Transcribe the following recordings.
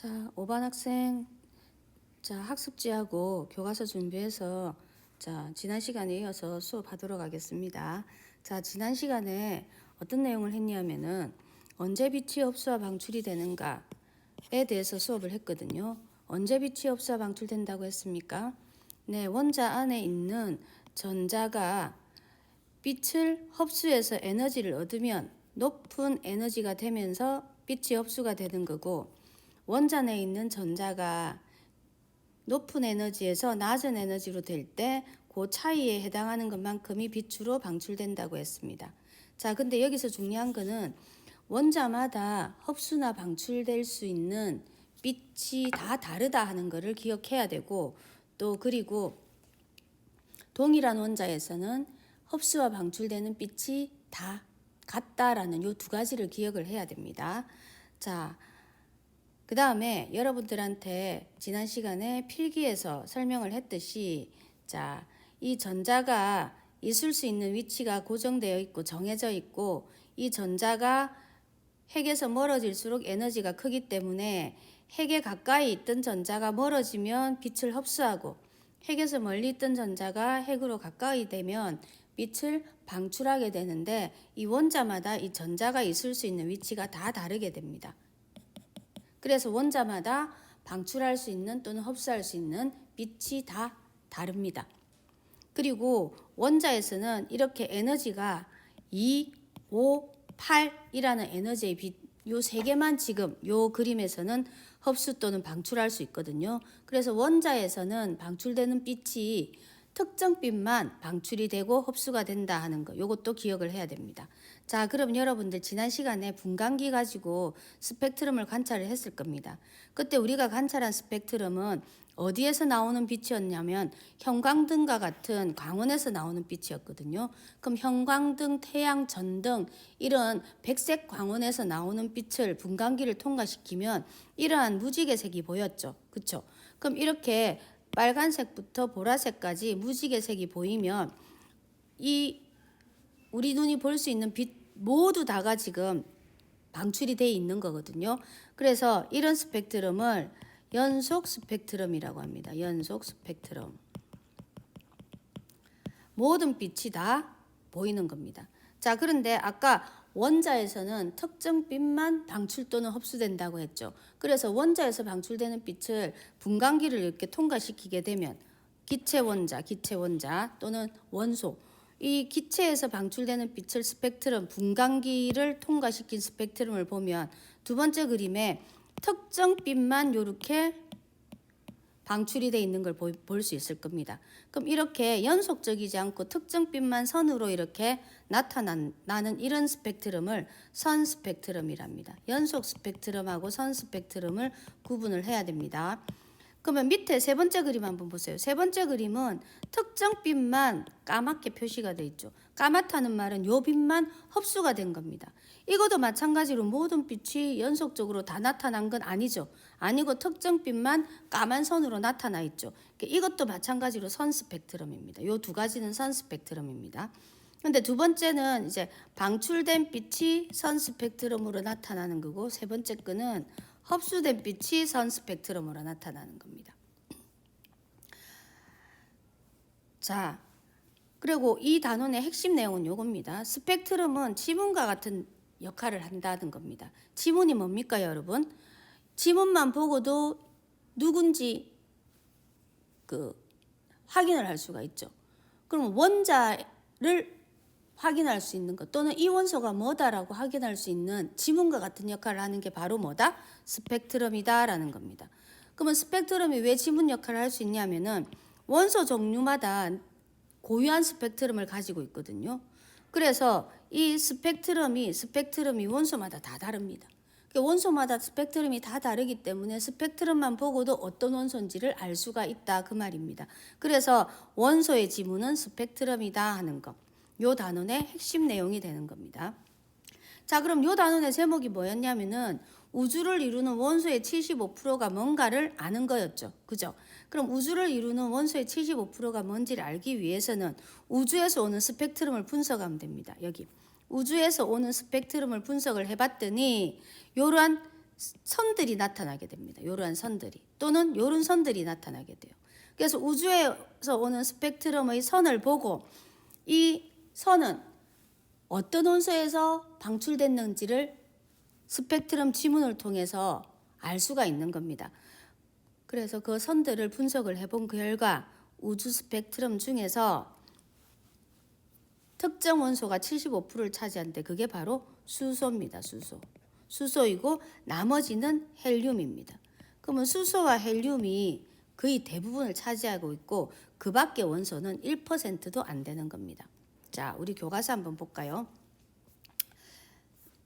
자, 5반 학생 자, 학습지하고 교과서 준비해서 자, 지난 시간에 이어서 수업하도록 하겠습니다. 자, 지난 시간에 어떤 내용을 했냐면은 언제 빛이 흡수와 방출이 되는가에 대해서 수업을 했거든요. 언제 빛이 흡수와 방출된다고 했습니까? 네, 원자 안에 있는 전자가 빛을 흡수해서 에너지를 얻으면 높은 에너지가 되면서 빛이 흡수가 되는 거고 원자 내에 있는 전자가 높은 에너지에서 낮은 에너지로 될 때 그 차이에 해당하는 것만큼이 빛으로 방출된다고 했습니다. 자, 근데 여기서 중요한 거는 원자마다 흡수나 방출될 수 있는 빛이 다 다르다 하는 것을 기억해야 되고 또 그리고 동일한 원자에서는 흡수와 방출되는 빛이 다 같다라는 요 두 가지를 기억을 해야 됩니다. 자, 그 다음에 여러분들한테 지난 시간에 필기에서 설명을 했듯이 자, 이 전자가 있을 수 있는 위치가 고정되어 있고 정해져 있고 이 전자가 핵에서 멀어질수록 에너지가 크기 때문에 핵에 가까이 있던 전자가 멀어지면 빛을 흡수하고 핵에서 멀리 있던 전자가 핵으로 가까이 되면 빛을 방출하게 되는데 이 원자마다 이 전자가 있을 수 있는 위치가 다 다르게 됩니다. 그래서 원자마다 방출할 수 있는 또는 흡수할 수 있는 빛이 다 다릅니다. 그리고 원자에서는 이렇게 에너지가 2, 5, 8이라는 에너지의 빛, 요 세 개만 지금 요 그림에서는 흡수 또는 방출할 수 있거든요. 그래서 원자에서는 방출되는 빛이 특정 빛만 방출이 되고 흡수가 된다 하는 거. 요것도 기억을 해야 됩니다. 자, 그럼 여러분들 지난 시간에 분광기 가지고 스펙트럼을 관찰을 했을 겁니다. 그때 우리가 관찰한 스펙트럼은 어디에서 나오는 빛이었냐면 형광등과 같은 광원에서 나오는 빛이었거든요. 그럼 형광등, 태양, 전등 이런 백색 광원에서 나오는 빛을 분광기를 통과시키면 이러한 무지개색이 보였죠. 그렇죠? 그럼 이렇게 빨간색부터 보라색까지 무지개 색이 보이면 이 우리 눈이 볼 수 있는 빛 모두 다가 지금 방출이 돼 있는 거거든요. 그래서 이런 스펙트럼을 연속 스펙트럼이라고 합니다. 연속 스펙트럼. 모든 빛이 다 보이는 겁니다. 자, 그런데 아까 원자에서는 특정 빛만 방출 또는 흡수된다고 했죠. 그래서 원자에서 방출되는 빛을 분광기를 이렇게 통과시키게 되면 기체 원자, 기체 원자 또는 원소 이 기체에서 방출되는 빛을 스펙트럼 분광기를 통과시킨 스펙트럼을 보면 두 번째 그림에 특정 빛만 이렇게 방출이 돼 있는 걸 볼 수 있을 겁니다. 그럼 이렇게 연속적이지 않고 특정 빛만 선으로 이렇게 나타나는 이런 스펙트럼을 선 스펙트럼이랍니다. 연속 스펙트럼하고 선 스펙트럼을 구분을 해야 됩니다. 그러면 밑에 세 번째 그림 한번 보세요. 세 번째 그림은 특정 빛만 까맣게 표시가 돼 있죠. 까맣다는 말은 요 빛만 흡수가 된 겁니다. 이것도 마찬가지로 모든 빛이 연속적으로 다 나타난 건 아니죠. 아니고 특정 빛만 까만 선으로 나타나 있죠. 이것도 마찬가지로 선 스펙트럼입니다. 요 두 가지는 선 스펙트럼입니다. 근데 두 번째는 이제 방출된 빛이 선 스펙트럼으로 나타나는 거고 세 번째 거는 흡수된 빛이 선 스펙트럼으로 나타나는 겁니다. 자, 그리고 이 단원의 핵심 내용은 요겁니다. 스펙트럼은 지문과 같은 역할을 한다는 겁니다. 지문이 뭡니까, 여러분? 지문만 보고도 누군지 그 확인을 할 수가 있죠. 그럼 원자를 확인할 수 있는 것 또는 이 원소가 뭐다라고 확인할 수 있는 지문과 같은 역할을 하는 게 바로 뭐다? 스펙트럼이다라는 겁니다. 그러면 스펙트럼이 왜 지문 역할을 할 수 있냐면은 원소 종류마다 고유한 스펙트럼을 가지고 있거든요. 그래서 이 스펙트럼이 스펙트럼이 원소마다 다 다릅니다. 원소마다 스펙트럼이 다 다르기 때문에 스펙트럼만 보고도 어떤 원소인지를 알 수가 있다 그 말입니다. 그래서 원소의 지문은 스펙트럼이다 하는 것. 요 단원의 핵심 내용이 되는 겁니다. 자, 그럼 요 단원의 제목이 뭐였냐면은 우주를 이루는 원소의 75%가 뭔가를 아는 거였죠. 그죠? 그럼 우주를 이루는 원소의 75%가 뭔지를 알기 위해서는 우주에서 오는 스펙트럼을 분석하면 됩니다. 여기. 우주에서 오는 스펙트럼을 분석을 해봤더니 요러한 선들이 나타나게 됩니다. 이러한 선들이 또는 이런 선들이 나타나게 돼요. 그래서 우주에서 오는 스펙트럼의 선을 보고 이 선은 어떤 원소에서 방출됐는지를 스펙트럼 지문을 통해서 알 수가 있는 겁니다. 그래서 그 선들을 분석을 해본 결과 우주 스펙트럼 중에서 특정 원소가 75%를 차지하는데 그게 바로 수소입니다. 수소. 수소이고 나머지는 헬륨입니다. 그러면 수소와 헬륨이 거의 대부분을 차지하고 있고 그 밖의 원소는 1%도 안 되는 겁니다. 자, 우리 교과서 한번 볼까요?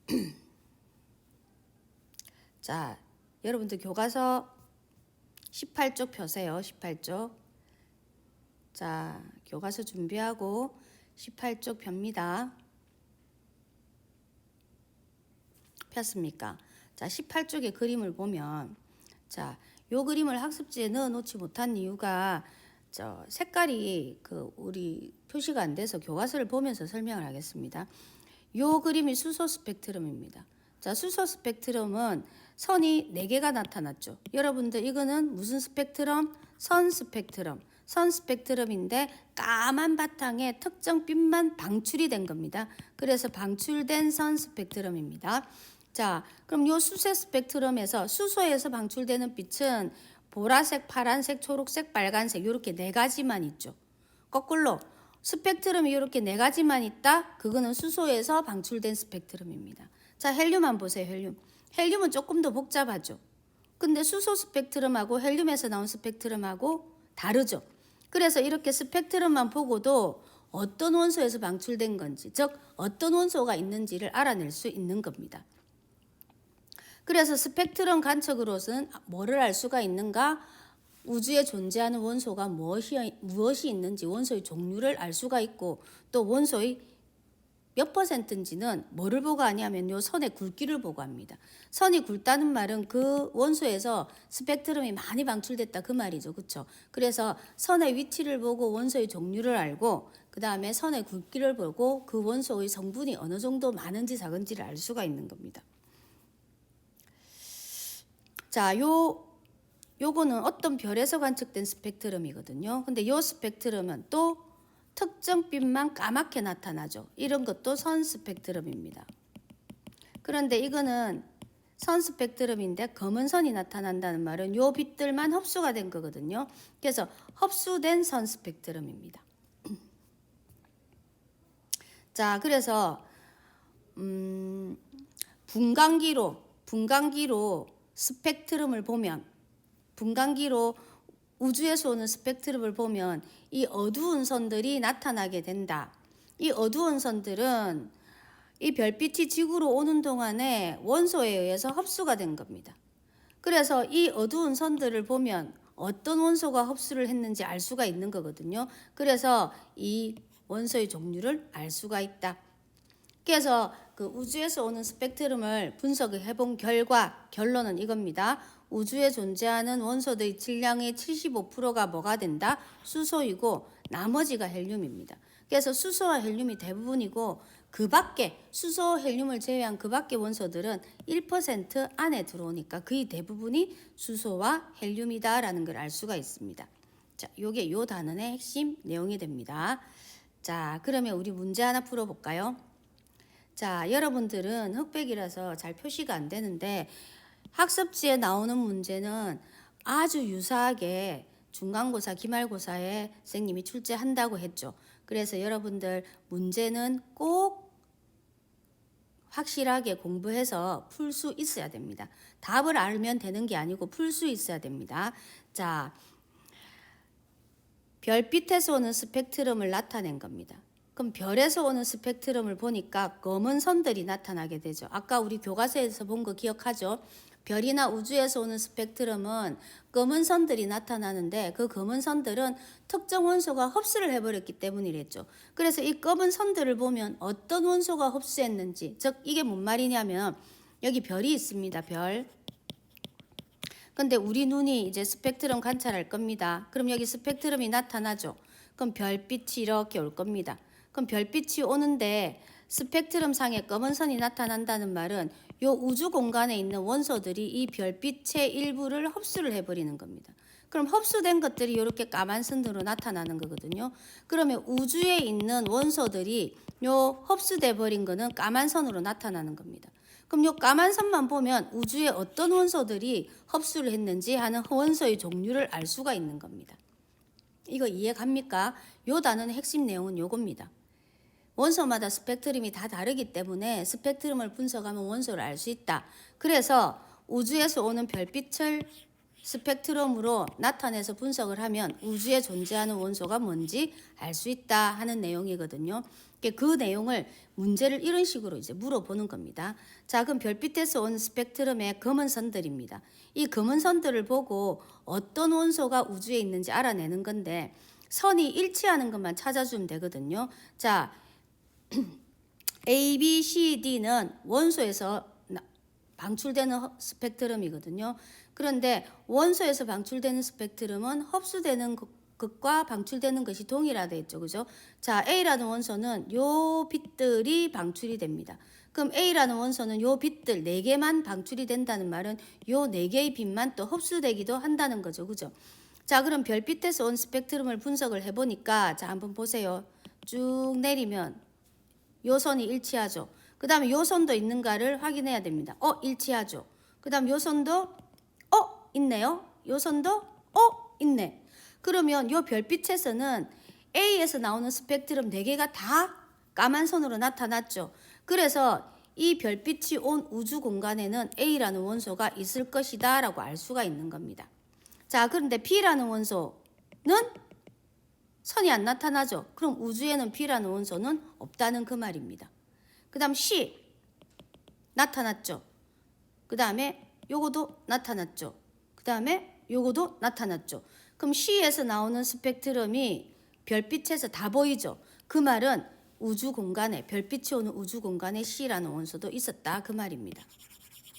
자, 여러분들 교과서 18쪽 펴세요. 18쪽. 자, 교과서 준비하고 18쪽 펴니다. 폈습니까? 자, 18쪽의 그림을 보면 자, 요 그림을 학습지에 넣어 놓지 못한 이유가 저 색깔이 그 우리 표시가 안 돼서 교과서를 보면서 설명을 하겠습니다. 요 그림이 수소 스펙트럼입니다. 자, 수소 스펙트럼은 선이 4개가 나타났죠. 여러분들 이거는 무슨 스펙트럼? 선 스펙트럼. 선 스펙트럼인데 까만 바탕에 특정 빛만 방출이 된 겁니다. 그래서 방출된 선 스펙트럼입니다. 자, 그럼 요 수세 스펙트럼에서 수소에서 방출되는 빛은 보라색, 파란색, 초록색, 빨간색 이렇게 네 가지만 있죠. 거꾸로 스펙트럼이 이렇게 네 가지만 있다. 그거는 수소에서 방출된 스펙트럼입니다. 자, 헬륨만 보세요. 헬륨. 헬륨은 조금 더 복잡하죠. 근데 수소 스펙트럼하고 헬륨에서 나온 스펙트럼하고 다르죠. 그래서 이렇게 스펙트럼만 보고도 어떤 원소에서 방출된 건지, 즉 어떤 원소가 있는지를 알아낼 수 있는 겁니다. 그래서 스펙트럼 관측으로서는 뭐를 알 수가 있는가? 우주에 존재하는 원소가 무엇이, 무엇이 있는지 원소의 종류를 알 수가 있고 또 원소의 몇 퍼센트인지는 뭐를 보고 하냐면 요 선의 굵기를 보고 합니다. 선이 굵다는 말은 그 원소에서 스펙트럼이 많이 방출됐다 그 말이죠. 그렇죠? 그래서 선의 위치를 보고 원소의 종류를 알고 그 다음에 선의 굵기를 보고 그 원소의 성분이 어느 정도 많은지 작은지를 알 수가 있는 겁니다. 자, 요 요거는 어떤 별에서 관측된 스펙트럼이거든요. 근데 요 스펙트럼은 또 특정 빛만 까맣게 나타나죠. 이런 것도 선 스펙트럼입니다. 그런데 이거는 선 스펙트럼인데 검은 선이 나타난다는 말은 요 빛들만 흡수가 된 거거든요. 그래서 흡수된 선 스펙트럼입니다. 자, 그래서 음, 분광기로 분광기로 스펙트럼을 보면 분광기로 우주에서 오는 스펙트럼을 보면 이 어두운 선들이 나타나게 된다. 이 어두운 선들은 이 별빛이 지구로 오는 동안에 원소에 의해서 흡수가 된 겁니다. 그래서 이 어두운 선들을 보면 어떤 원소가 흡수를 했는지 알 수가 있는 거거든요. 그래서 이 원소의 종류를 알 수가 있다. 그래서 그 우주에서 오는 스펙트럼을 분석해 본 결과 결론은 이겁니다. 우주에 존재하는 원소들의 질량의 75%가 뭐가 된다? 수소이고 나머지가 헬륨입니다. 그래서 수소와 헬륨이 대부분이고 그 밖에 수소, 헬륨을 제외한 그 밖의 원소들은 1% 안에 들어오니까 거의 대부분이 수소와 헬륨이다라는 걸 알 수가 있습니다. 자, 요게 요 단원의 핵심 내용이 됩니다. 자, 그러면 우리 문제 하나 풀어 볼까요? 자, 여러분들은 흑백이라서 잘 표시가 안 되는데 학습지에 나오는 문제는 아주 유사하게 중간고사, 기말고사에 선생님이 출제한다고 했죠. 그래서 여러분들 문제는 꼭 확실하게 공부해서 풀 수 있어야 됩니다. 답을 알면 되는 게 아니고 풀 수 있어야 됩니다. 자, 별빛에서 오는 스펙트럼을 나타낸 겁니다. 그럼 별에서 오는 스펙트럼을 보니까 검은 선들이 나타나게 되죠. 아까 우리 교과서에서 본 거 기억하죠? 별이나 우주에서 오는 스펙트럼은 검은 선들이 나타나는데 그 검은 선들은 특정 원소가 흡수를 해버렸기 때문이랬죠. 그래서 이 검은 선들을 보면 어떤 원소가 흡수했는지, 즉 이게 뭔 말이냐면 여기 별이 있습니다. 별. 근데 우리 눈이 이제 스펙트럼 관찰할 겁니다. 그럼 여기 스펙트럼이 나타나죠. 그럼 별빛이 이렇게 올 겁니다. 그럼 별빛이 오는데 스펙트럼 상에 검은 선이 나타난다는 말은 요 우주 공간에 있는 원소들이 이 별빛의 일부를 흡수를 해버리는 겁니다. 그럼 흡수된 것들이 이렇게 까만 선으로 나타나는 거거든요. 그러면 우주에 있는 원소들이 요 흡수돼 버린 거는 까만 선으로 나타나는 겁니다. 그럼 요 까만 선만 보면 우주에 어떤 원소들이 흡수를 했는지 하는 원소의 종류를 알 수가 있는 겁니다. 이거 이해 갑니까? 요 단어의 핵심 내용은 요겁니다. 원소마다 스펙트럼이 다 다르기 때문에 스펙트럼을 분석하면 원소를 알 수 있다. 그래서 우주에서 오는 별빛을 스펙트럼으로 나타내서 분석을 하면 우주에 존재하는 원소가 뭔지 알 수 있다 하는 내용이거든요. 그 내용을 문제를 이런 식으로 이제 물어보는 겁니다. 자, 그럼 별빛에서 온 스펙트럼의 검은 선들입니다. 이 검은 선들을 보고 어떤 원소가 우주에 있는지 알아내는 건데 선이 일치하는 것만 찾아주면 되거든요. 자, A, B, C, D는 원소에서 나- 방출되는 허- 스펙트럼이거든요. 그런데 원소에서 방출되는 스펙트럼은 흡수되는 것- 것과 방출되는 것이 동일하다 했죠. 그죠? 자, A라는 원소는 요 빛들이 방출이 됩니다. 그럼 A라는 원소는 요 빛들 네개만 방출이 된다는 말은 요 네개의 빛만 또 흡수되기도 한다는 거죠. 그죠? 자, 그럼 별빛에서 온 스펙트럼을 분석을 해보니까 자, 한번 보세요. 쭉 내리면 요 선이 일치하죠. 그 다음에 요 선도 있는가를 확인해야 됩니다. 어, 일치하죠. 그 다음 요 선도, 어, 있네요. 요 선도, 어, 있네. 그러면 요 별빛에서는 A에서 나오는 스펙트럼 4개가 다 까만 선으로 나타났죠. 그래서 이 별빛이 온 우주 공간에는 A라는 원소가 있을 것이다 라고 알 수가 있는 겁니다. 자, 그런데 B라는 원소는 선이 안 나타나죠. 그럼 우주에는 B라는 원소는 없다는 그 말입니다. 그 다음 C 나타났죠. 그 다음에 요거도 나타났죠. 그 다음에 요거도 나타났죠. 그럼 C에서 나오는 스펙트럼이 별빛에서 다 보이죠. 그 말은 우주 공간에 별빛이 오는 우주 공간에 C라는 원소도 있었다 그 말입니다.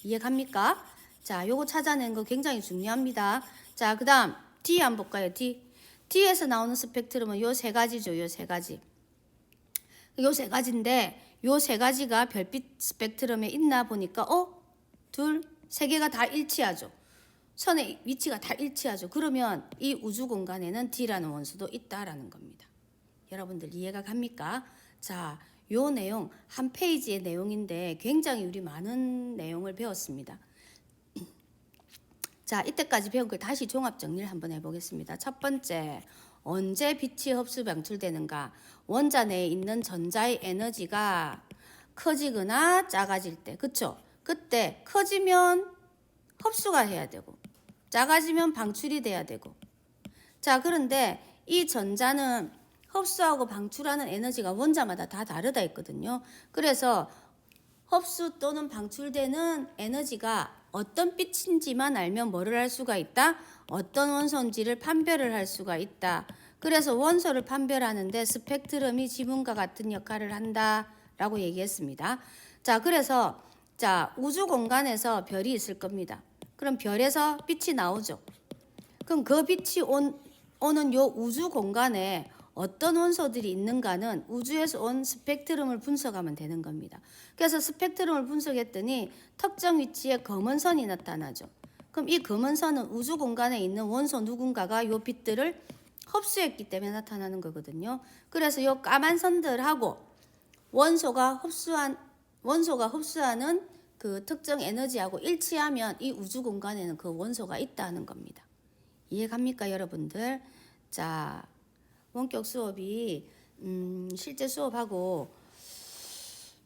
이해 갑니까? 자, 요거 찾아낸 거 굉장히 중요합니다. 자, 그 다음 D 한번 볼까요? D. D에서 나오는 스펙트럼은 요 세 가지죠. 요 세 가지. 요 세 가지인데 요 세 가지가 별빛 스펙트럼에 있나 보니까 어? 둘, 세 개가 다 일치하죠. 선의 위치가 다 일치하죠. 그러면 이 우주 공간에는 D라는 원소도 있다라는 겁니다. 여러분들 이해가 갑니까? 자, 요 내용 한 페이지의 내용인데 굉장히 우리 많은 내용을 배웠습니다. 자, 이때까지 배운 걸 다시 종합 정리를 한번 해보겠습니다. 첫 번째, 언제 빛이 흡수 방출되는가? 원자 내에 있는 전자의 에너지가 커지거나 작아질 때, 그쵸? 그때 커지면 흡수가 해야 되고, 작아지면 방출이 돼야 되고. 자, 그런데 이 전자는 흡수하고 방출하는 에너지가 원자마다 다 다르다 했거든요. 그래서 흡수 또는 방출되는 에너지가 어떤 빛인지만 알면 뭐를 할 수가 있다? 어떤 원소인지를 판별을 할 수가 있다. 그래서 원소를 판별하는데 스펙트럼이 지문과 같은 역할을 한다라고 얘기했습니다. 자, 그래서 자, 우주 공간에서 별이 있을 겁니다. 그럼 별에서 빛이 나오죠. 그럼 그 빛이 온, 오는 요 우주 공간에 어떤 원소들이 있는가는 우주에서 온 스펙트럼을 분석하면 되는 겁니다. 그래서 스펙트럼을 분석했더니 특정 위치에 검은 선이 나타나죠. 그럼 이 검은 선은 우주 공간에 있는 원소 누군가가 요 빛들을 흡수했기 때문에 나타나는 거거든요. 그래서 요 까만 선들하고 원소가 흡수한 원소가 흡수하는 그 특정 에너지하고 일치하면 이 우주 공간에는 그 원소가 있다는 겁니다. 이해 갑니까, 여러분들? 자, 원격 수업이 음, 실제 수업하고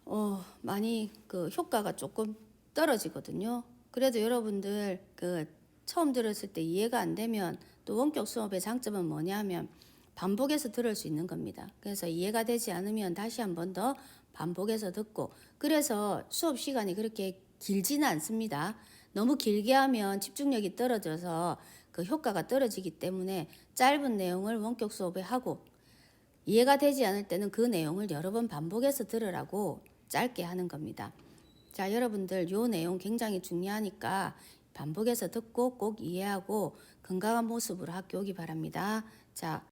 어, 많이 그 효과가 조금 떨어지거든요. 그래도 여러분들 그 처음 들었을 때 이해가 안 되면 또 원격 수업의 장점은 뭐냐면 반복해서 들을 수 있는 겁니다. 그래서 이해가 되지 않으면 다시 한 번 더 반복해서 듣고 그래서 수업 시간이 그렇게 길지는 않습니다. 너무 길게 하면 집중력이 떨어져서 그 효과가 떨어지기 때문에 짧은 내용을 원격 수업에 하고 이해가 되지 않을 때는 그 내용을 여러 번 반복해서 들으라고 짧게 하는 겁니다. 자, 여러분들 요 내용 굉장히 중요하니까 반복해서 듣고 꼭 이해하고 건강한 모습으로 학교 오기 바랍니다. 자,